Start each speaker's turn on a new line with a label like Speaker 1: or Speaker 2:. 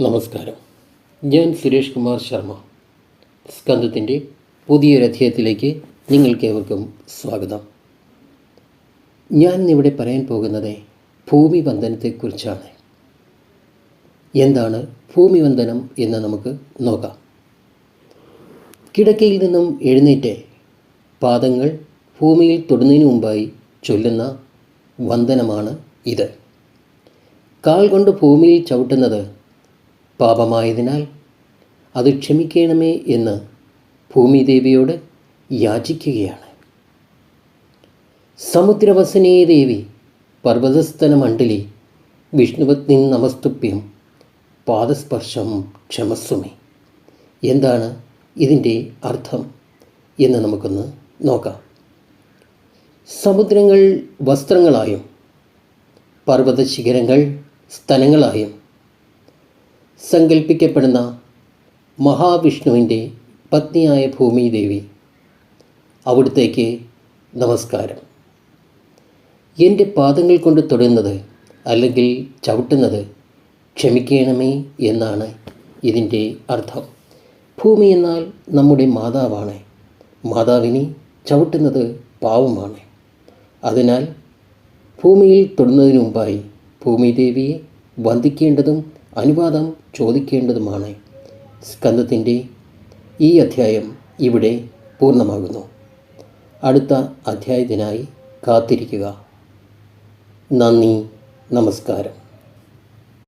Speaker 1: നമസ്കാരം. ഞാൻ സുരേഷ് കുമാർ ശർമ്മ. സ്കന്ധത്തിന്റെ പുതിയൊരധ്യായത്തിലേക്ക് നിങ്ങൾക്കേവർക്കും സ്വാഗതം. ഞാൻ ഇവിടെ പറയാൻ പോകുന്നത് ഭൂമി വന്ദനത്തെക്കുറിച്ചാണ് എന്താണ് ഭൂമി വന്ദനം എന്ന് നമുക്ക് നോക്കാം. കിടക്കയിൽ നിന്നും എഴുന്നേറ്റ് പാദങ്ങൾ ഭൂമിയിൽ തൊടുന്നതിന് മുമ്പായി ചൊല്ലുന്ന വന്ദനമാണ് ഇത്. കാൽ കൊണ്ട് ഭൂമിയിൽ ചവിട്ടുന്നത് പാപമായതിനാൽ അത് ക്ഷമിക്കണമേ എന്ന് ഭൂമിദേവിയോട് യാചിക്കുകയാണ്. സമുദ്രവസനേ ദേവി പർവതസ്ഥന മണ്ഡലി വിഷ്ണുപത്നി നമസ്തുപ്യം പാദസ്പർശം ക്ഷമസ്വമേ എന്താണ് ഇതിന്റെ അർത്ഥം എന്ന് നമുക്കൊന്ന് നോക്കാം. സമുദ്രങ്ങൾ വസ്ത്രങ്ങളായും പർവത ശിഖരങ്ങൾ സ്ഥലങ്ങളായും സങ്കല്പിക്കപ്പെടുന്ന മഹാവിഷ്ണുവിന്റെ പത്നിയായ ഭൂമിദേവി. അവിടുത്തേക്ക് നമസ്കാരം. എന്റെ പാദങ്ങൾ കൊണ്ട് തൊടുന്നത് അല്ലെങ്കിൽ ചവിട്ടുന്നത് ക്ഷമിക്കണമേ എന്നാണ് ഇതിന്റെ അർത്ഥം. ഭൂമി എന്നാൽ നമ്മുടെ മാതാവാണ്. മാതാവിനെ ചവിട്ടുന്നത് പാവമാണ്. അതിനാൽ ഭൂമിയിൽ തൊടുന്നതിനു മുമ്പായി ഭൂമിദേവിയെ വന്ദിക്കേണ്ടതും അനുവാദം ചോദിക്കേണ്ടതുമാണ്. സ്കന്ധത്തിന്റെ ഈ അധ്യായം ഇവിടെ പൂർണമാകുന്നു. അടുത്ത അധ്യായത്തിനായി കാത്തിരിക്കുക. നന്ദി നമസ്കാരം.